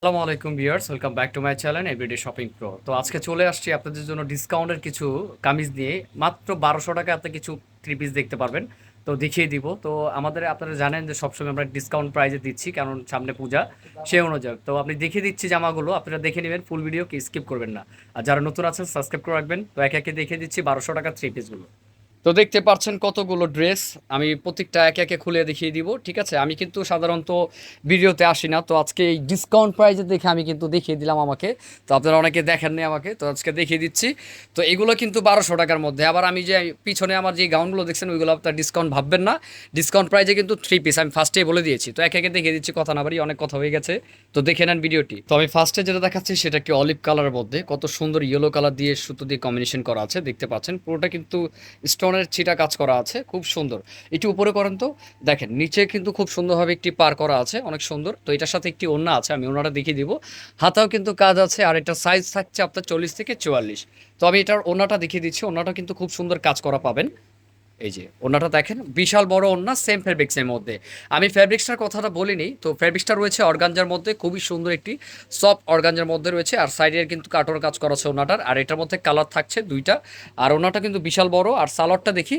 আসসালামু আলাইকুম viewers, welcome back to my channel everyday shopping pro. তো আজকে চলে আসছি আপনাদের জন্য ডিসকাউন্টের কিছু কামিজ নিয়ে। মাত্র বারোশো টাকা আপনি কিছু থ্রি পিস দেখতে পারবেন। তো দেখিয়ে দিব। তো আমাদের, আপনারা জানেন যে সবসময় আমরা ডিসকাউন্ট প্রাইজে দিচ্ছি, কারণ সামনে পূজা সেই অনুযায়ী। তো আপনি দেখিয়ে দিচ্ছি জামাগুলো, আপনারা দেখে নেবেন ফুল ভিডিও কি স্কিপ করবেন না। আর যারা নতুন আছেন সাবস্ক্রাইব করে রাখবেন। তো একে একে দেখিয়ে দিচ্ছি বারোশো টাকা থ্রি পিসগুলো তো দেখতে পাচ্ছেন কতগুলো ড্রেস। আমি প্রত্যেকটা একে একে খুলে দেখিয়ে দিব, ঠিক আছে? আমি কিন্তু সাধারণত ভিডিওতে আসি না, তো আজকে এই ডিসকাউন্ট প্রাইজে দেখে আমি কিন্তু দেখিয়ে দিলাম আমাকে। তো আপনারা অনেকে দেখেননি আমাকে, তো আজকে দেখিয়ে দিচ্ছি। তো এগুলো কিন্তু বারোশো টাকার মধ্যে। আবার আমি যে পিছনে আমার যে গাউনগুলো দেখছেন, ওইগুলো আপনার ডিসকাউন্ট ভাববেন না। ডিসকাউন্ট প্রাইজে কিন্তু থ্রি পিস আমি ফার্স্টেই বলে দিয়েছি। তো একে একে দেখিয়ে দিচ্ছি, কথা না বাড়ি অনেক কথা হয়ে গেছে। তো দেখে নেন ভিডিওটি। তো আমি ফার্স্টে যেটা দেখাচ্ছি, সেটা একটি অলিভ কালারের মধ্যে? কত সুন্দর ইয়েলো কালার দিয়ে সুতো দিয়ে কম্বিনেশন করা আছে, দেখতে পাচ্ছেন। পুরোটা কিন্তু স্টোনের ছিটা কাজ করা আছে, খুব সুন্দর। এটি উপরে করেন তো। দেখেন, নিচে কিন্তু খুব সুন্দরভাবে একটি পার করা আছে, অনেক সুন্দর। তো এটার সাথে একটি ওড়না আছে, আমি ওনাটা দেখিয়ে দিব। হাতাও কিন্তু কাজ আছে, আর এটা সাইজ থাকছে আপনার চল্লিশ থেকে চুয়াল্লিশ। তো আমি এটার ওনাটা দেখিয়ে দিচ্ছি ওনাটা কিন্তু খুব সুন্দর কাজ করা পাবেন। এই যে ওনাটা দেখেন, বিশাল বড় ওন্না সেম ফেব্রিক্সের মধ্যে। আমি ফেব্রিক্সটার কথাটা বলিনি, তো ফেব্রিক্সটা রয়েছে অর্গানজার মধ্যে, খুবই সুন্দর একটি সফট অর্গানজার মধ্যে রয়েছে, আর সাইডের কিন্তু কাটোর কাজ করা আছে ওনাটার আর এটার মধ্যে কালার থাকছে দুইটা, আর ওনাটা কিন্তু বিশাল বড়, আর সালোয়ারটা দেখি,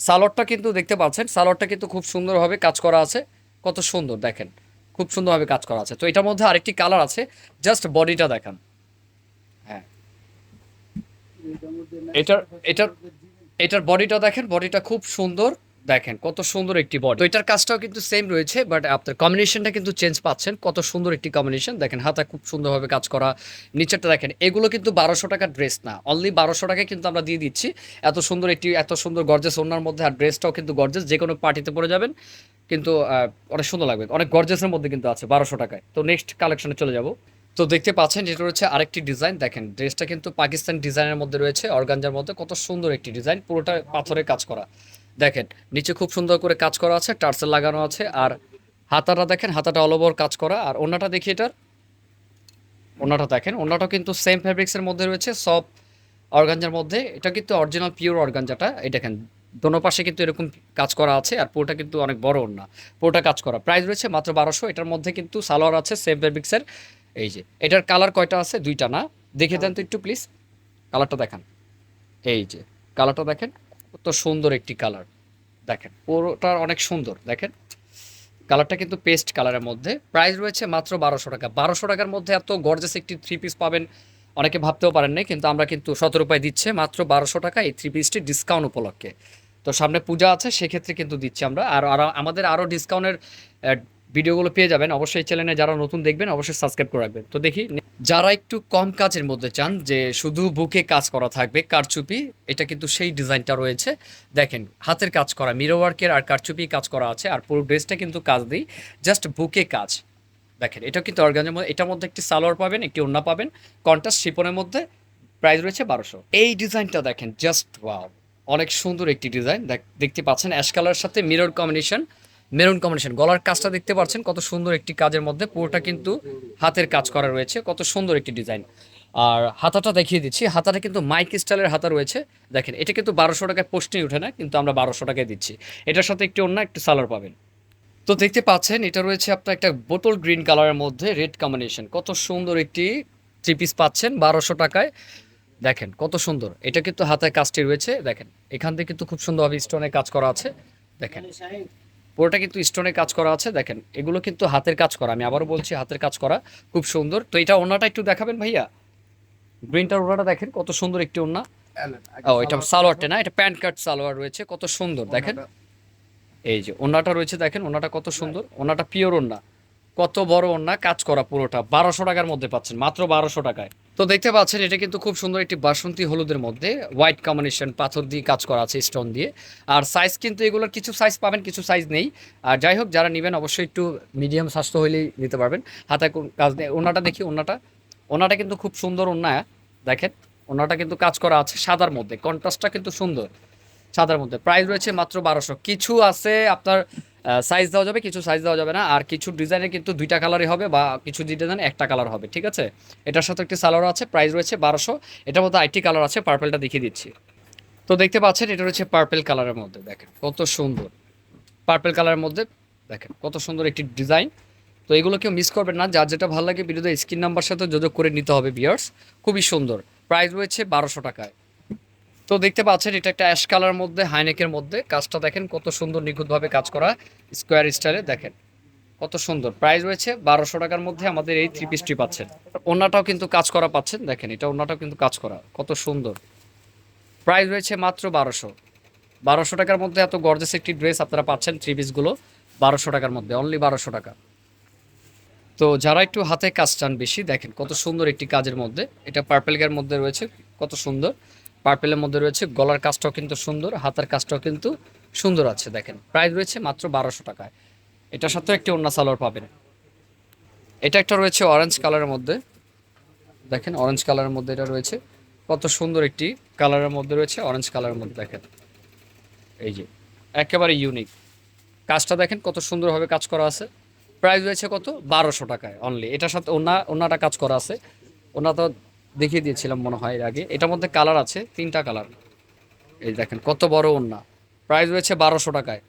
সালোয়ারটা কিন্তু দেখতে পাচ্ছেন, সালোয়ারটা কিন্তু খুব সুন্দরভাবে কাজ করা আছে, কত সুন্দর, দেখেন, খুব সুন্দরভাবে কাজ করা আছে। তো এটার মধ্যে আরেকটি কালার আছে জাস্ট বডিটা দেখান। হ্যাঁ। এটার এটার এটার বডিটা দেখেন বডিটা খুব সুন্দর। দেখেন, কত সুন্দর একটি বডি তো এটার কাজটাও কিন্তু সেম রয়েছে বাট আপনার কম্বিনেশনটা কিন্তু চেঞ্জ পাচ্ছেন। কত সুন্দর একটি কম্বিনেশন দেখেন, হাতা খুব সুন্দরভাবে কাজ করা। নিচেরটা দেখেন, এগুলো কিন্তু বারোশো টাকার ড্রেস না। অনলি বারোশো টাকায় কিন্তু আমরা দিয়ে দিচ্ছি। এত সুন্দর একটি, এত সুন্দর গর্জেস ওনার মধ্যে আর ড্রেসটাও কিন্তু গর্জেস যে কোনো পার্টিতে পরে যাবেন, কিন্তু অনেক সুন্দর লাগবে। অনেক গর্জেসের মধ্যে কিন্তু আছে বারোশো টাকায়। তো নেক্সট কালেকশনে চলে যাব। তো দেখতে পাচ্ছেন যেটা রয়েছে আরেকটি ডিজাইন। দেখেন, ড্রেসটা কিন্তু পাকিস্তান ডিজাইনের মধ্যে রয়েছে, অর্গানজার মধ্যে। কত সুন্দর একটি ডিজাইন, পুরোটা পাথরে কাজ করা। দেখেন, নিচে খুব সুন্দর করে কাজ করা আছে, টার্সেল লাগানো আছে, আর হাতাটা দেখেন, হাতাটা অল ওভার কাজ করা। আর ওনাটা দেখি এটার। ওনাটা দেখেন ওনাটা কিন্তু সেম ফ্যাব্রিক্সের মধ্যে রয়েছে, সব অর্গানজার মধ্যে। এটা কিন্তু অরিজিনাল পিওর অর্গানজাটা। এই দেখেন, দোনো পাশে কিন্তু এরকম কাজ করা আছে, আর পুরোটা কিন্তু অনেক বড় ওড়না পুরোটা কাজ করা। প্রাইস রয়েছে মাত্র বারোশো। এটার মধ্যে কিন্তু সালোয়ার আছে সেম ফ্যাব্রিক্সের এই যে, এটার কালার কয়টা আছে? দুইটা না? দেখে দেন তো একটু প্লিজ কালারটা দেখান। এই যে কালারটা দেখেন। কত সুন্দর একটি কালার দেখেন পুরোটা অনেক সুন্দর। দেখেন কালারটা কিন্তু পেস্ট কালারের মধ্যে। প্রাইস রয়েছে মাত্র বারোশো টাকা। বারোশো টাকার মধ্যে এত গর্জেস একটি থ্রি পিস পাবেন অনেকে ভাবতেও পারেন নাই, কিন্তু আমরা কিন্তু সতেরো উপায় দিচ্ছে মাত্র বারোশো টাকা এই থ্রি পিসটি ডিসকাউন্ট উপলক্ষে। তো সামনে পূজা আছে, সেক্ষেত্রে কিন্তু দিচ্ছি আমরা। আর আমাদের আরও ডিসকাউন্টের ভিডিওগুলো পেয়ে যাবেন। অবশ্যই চ্যানেলে যারা নতুন দেখবেন, অবশ্যই সাবস্ক্রাইব করে রাখবেন। তো দেখি, যারা একটু কম কাজের মধ্যে চান, যে শুধু বুকে কাজ করা থাকবে, কারচুপি, এটা কিন্তু সেই ডিজাইনটা রয়েছে। দেখেন, হাতের কাজ করা মিরো ওয়ার্কের আর কারচুপি কাজ করা আছে, আর পুরো ড্রেসটা কিন্তু কাজ দিই জাস্ট বুকে কাজ। দেখেন এটা কিন্তু অর্গানের মধ্যে, এটার মধ্যে একটি সালোয়ার পাবেন, একটি ওড়না পাবেন কন্ট্রাস্ট শিপনের মধ্যে প্রাইস রয়েছে বারোশো। এই ডিজাইনটা দেখেন জাস্ট ওয়াও অনেক সুন্দর একটি ডিজাইন দেখতে পাচ্ছেন অ্যাশ কালারের সাথে মিরর কম্বিনেশন মেরুন কম্বিনেশন গলার কাজটা দেখতে পাচ্ছেন, কত সুন্দর একটি কাজের মধ্যে। পুরোটা কিন্তু হাতের কাজ করা রয়েছে, কত সুন্দর একটি ডিজাইন আর হাতাটা দেখিয়ে দিচ্ছি, হাতাটা কিন্তু মাইক স্টাইলের হাতা রয়েছে। দেখেন, এটা কিন্তু বারোশো টাকায় পোস্টেই উঠে না, কিন্তু আমরা বারোশো টাকায় দিচ্ছি। এটার সাথে একটি অন্য একটু সালার পাবেন। তো দেখতে পাচ্ছেন, এটা রয়েছে আপনার একটা বোতল গ্রিন কালারের মধ্যে রেড কম্বিনেশন কত সুন্দর একটি থ্রি পিস পাচ্ছেন, বারোশো টাকায়। দেখেন, কত সুন্দর। এটা কিন্তু হাতের কাজটি রয়েছে, দেখেন। এখান থেকে কিন্তু খুব সুন্দরভাবে স্টোনের কাজ করা আছে, দেখেন। পুরোটা কিন্তু স্টোনের কাজ করা আছে। দেখেন এগুলো কিন্তু হাতের কাজ করা। আমি আবারও বলছি হাতের কাজ করা খুব সুন্দর। তো এটা ওনাটা একটু দেখাবেন ভাইয়া? গ্রিনটার ওনাটা দেখেন কত সুন্দর একটি ওনা ও এটা সালোয়ারটা না? এটা প্যান্ট কাট সালোয়ার রয়েছে কত সুন্দর দেখেন। এই যে ওনাটা রয়েছে দেখেন ওনাটা কত সুন্দর। ওনাটা পিওর ওনা কত বড় ওনা কাজ করা পুরোটা। বারোশো টাকার মধ্যে পাচ্ছেন মাত্র বারোশো টাকায়। তো দেখতে পাচ্ছেন, এটা কিন্তু খুব সুন্দর একটি বাসন্তী হলুদের মধ্যে হোয়াইট কম্বিনেশন পাথর দিয়ে কাজ করা আছে স্টোন দিয়ে। আর সাইজ কিন্তু এগুলোর কিছু সাইজ পাবেন, কিছু সাইজ নেই। আর যাই হোক, যারা নেবেন অবশ্যই একটু মিডিয়াম স্বাস্থ্য হলেই নিতে পারবেন। কোন কাজ নেই ওনাটা দেখি ওনাটা ওনাটা কিন্তু খুব সুন্দর ওনা দেখেন। ওনাটা কিন্তু কাজ করা আছে সাদার মধ্যে। কন্ট্রাস্টটা কিন্তু সুন্দর, সাদার মধ্যে। প্রাইস রয়েছে মাত্র বারোশো। কিছু আছে আপনার সাইজ দেওয়া যাবে, কিছু সাইজ দেওয়া যাবে না। আর কিছু ডিজাইনের কিন্তু দুইটা কালারই হবে বা কিছু ডিজাইন একটা কালার হবে, ঠিক আছে? এটার সাথে একটি সালোয়ার আছে প্রাইস রয়েছে বারোশো। এটার মধ্যে আইটি কালার আছে পার্পেলটা দেখিয়ে দিচ্ছি। তো দেখতে পাচ্ছেন, এটা রয়েছে পার্পেল কালারের মধ্যে, দেখেন, কত সুন্দর। পার্পেল কালারের মধ্যে, দেখেন, কত সুন্দর একটি ডিজাইন তো এগুলো কেউ মিস করবেন না, যার যেটা ভালো লাগে ভিডিওতে স্ক্রিন নাম্বার সাথে যোগাযোগ করে নিতে হবে বিয়ার্স খুবই সুন্দর। প্রাইস রয়েছে বারোশো টাকায়। তো দেখতে পাচ্ছেন, এটা একটা অ্যাশ কালার মধ্যে, হাইনেকের মধ্যে। কাজটা দেখেন কত সুন্দর নিখুঁতভাবে কাজ করা স্কোয়ার স্টাইলে, দেখেন। কত সুন্দর। প্রাইস রয়েছে বারোশো টাকার মধ্যে আমাদের এই থ্রি পিসটি পাচ্ছেন। ওনাটাও কিন্তু কাজ করা পাচ্ছেন, দেখেন, এটা ওনাটাও কিন্তু কাজ করা। কত সুন্দর। প্রাইস রয়েছে মাত্র বারোশো। বারোশো টাকার মধ্যে এত গর্জেস একটি ড্রেস আপনারা পাচ্ছেন থ্রি পিসগুলো বারোশো টাকার মধ্যে অনলি বারোশো টাকা। তো যারা একটু হাতে কাজ চান বেশি, দেখেন কত সুন্দর একটি কাজের মধ্যে। এটা পার্পেলের মধ্যে রয়েছে, কত সুন্দর। পার্পেলের মধ্যে রয়েছে। গলার কাজটাও কিন্তু সুন্দর, হাতের কাজটাও কিন্তু সুন্দর আছে, দেখেন। প্রাইস রয়েছে মাত্র বারোশো টাকায়। এটার সাথেও একটি অন্য সালোয়ার পাবেন। এটা একটা রয়েছে অরেঞ্জ কালারের মধ্যে। দেখেন অরেঞ্জ কালারের মধ্যে এটা রয়েছে। কত সুন্দর একটি কালারের মধ্যে রয়েছে অরেঞ্জ কালারের মধ্যে, দেখেন। এই যে, একেবারে ইউনিক কাজটা দেখেন, কত সুন্দরভাবে কাজ করা আছে। প্রাইস রয়েছে কত? বারোশো টাকায় অনলি এটার সাথে ওনা ওনাটা কাজ করা আছে। ওনা তো দেখিয়ে দিয়েছিলাম মনে হয় এর আগে। এটার মধ্যে কালার আছে, তিনটা কালার এই দেখেন, কত বড় ওন্না প্রাইস রয়েছে বারোশো টাকায়।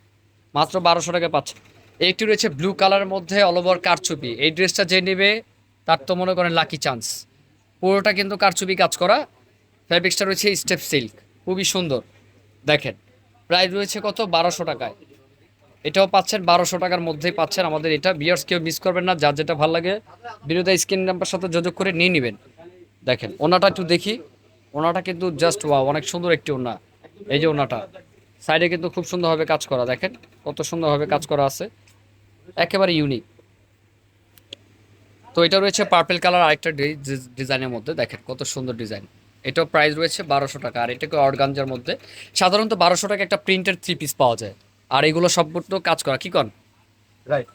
মাত্র বারোশো টাকায় পাচ্ছে। একটি রয়েছে ব্লু কালারের মধ্যে অল ওভার কারচুপি। এই ড্রেসটা যে নেবে, তার তো মনে করেন লাকি চান্স পুরোটা কিন্তু কারচুপি কাজ করা। ফ্যাব্রিক্সটা রয়েছে স্টেপ সিল্ক খুবই সুন্দর। দেখেন প্রাইস রয়েছে কত? বারোশো টাকায়। এটাও পাচ্ছেন, বারোশো টাকার মধ্যেই পাচ্ছেন। আমাদের এটা বিয়ার্স কেউ মিস করবেন না। যার যেটা ভালো লাগে, বিরোধী স্ক্রিন নাম্বার সাথে যোগাযোগ করে নিয়ে নেবেন। দেখেন, ওনাটা একটু দেখি। ওনাটা কিন্তু জাস্ট ওয়া অনেক সুন্দর একটি ওনা এই যে ওনাটা সাইডে কিন্তু খুব সুন্দরভাবে কাজ করা, দেখেন কত সুন্দরভাবে কাজ করা আছে। একেবারে ইউনিক তো এটা রয়েছে পার্পেল কালার আরেকটা ডিজাইনের মধ্যে, দেখেন কত সুন্দর ডিজাইন। এটাও প্রাইস রয়েছে বারোশো টাকা, আর এটাকে অর্গানজার মধ্যে সাধারণত বারোশো টাকা একটা প্রিন্টের থ্রি পিস পাওয়া যায়। আর এগুলো সম্পূর্ণ কাজ করা, কি কন? রাইট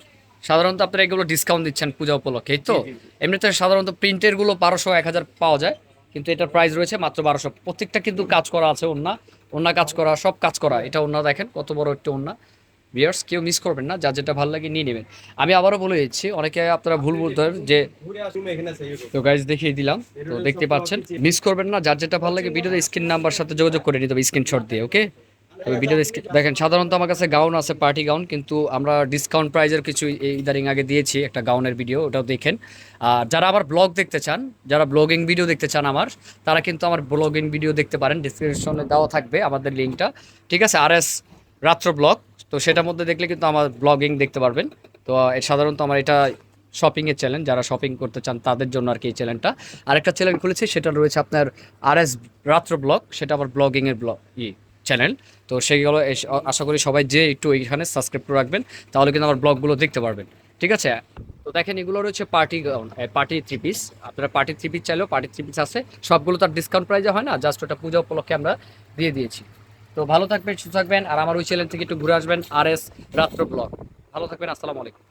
সাধারণত আপনারা এগুলো ডিসকাউন্ট দিচ্ছেন পূজা উপলক্ষে এই তো? এমনিতে সাধারণত প্রিন্টেরগুলো বারোশো এক হাজার পাওয়া যায় কিন্তু এটার প্রাইস রয়েছে মাত্র বারোশো। প্রত্যেকটা কিন্তু কাজ করা আছে ওন্না ওন্না কাজ করা সব কাজ করা এটা ওন্না দেখেন কত বড় একটা ওন্না বিয়ার্স কেউ মিস করবেন না যার যেটা ভালো লাগে নিয়ে নেবেন। আমি আবারও বলে দিচ্ছি অনেকে আপনারা ভুল বলতে যে তো গাইজ দেখিয়ে দিলাম তো দেখতে পাচ্ছেন মিস করবেন না যার যেটা ভালো লাগে ভিডিওতে স্ক্রিন নাম্বার সাথে যোগাযোগ করে নিতে হবে স্ক্রিনশট দিয়ে ওকে তবে স্ক্রিন দেখেন, সাধারণত আমার কাছে গাউন আছে পার্টি গাউন কিন্তু আমরা ডিসকাউন্ট প্রাইজের কিছু ইদারিং আগে দিয়েছি একটা গাউনের ভিডিও ওটাও দেখেন। আর যারা আবার ব্লগ দেখতে চান, যারা ব্লগিং ভিডিও দেখতে চান আমার, তারা কিন্তু আমার ব্লগিং ভিডিও দেখতে পারেন ডিসক্রিপশনে দেওয়া থাকবে আমাদের লিঙ্কটা ঠিক আছে আর এস রাত্র ব্লগ তো সেটার মধ্যে দেখলে কিন্তু আমার ব্লগিং দেখতে পারবেন। তো সাধারণত আমার এটা শপিংয়ের চ্যানেল যারা শপিং করতে চান তাদের জন্য আর কি এই চ্যানেলটা আরেকটা চ্যানেল খুলেছি, সেটা রয়েছে আপনার আর এস রাত্র ব্লগ সেটা আবার ব্লগিংয়ের ব্লগ ই চ্যানেল তো সেইগুলো এস- আশা করি সবাই যে একটু এইখানে সাবস্ক্রাইব করে রাখবেন, তাহলে কিন্তু আমার ব্লগগুলো দেখতে পারবেন। ঠিক আছে? তো দেখেন, এগুলো রয়েছে পার্টি পার্টি থ্রি পিস আপনারা পার্টি থ্রি পিস চাইলেও পার্টি থ্রি পিস আছে। সবগুলো তার ডিসকাউন্ট প্রাইজে হয় না জাস্ট ওটা পূজা উপলক্ষে আমরা দিয়ে দিয়েছি। তো ভালো থাকবেন, সুস্থ থাকবেন, আর আমার ওই চ্যানেল থেকে একটু ঘুরে আসবেন আর এস রাত্র ব্লগ ভালো থাকবেন, আসসালামু আলাইকুম।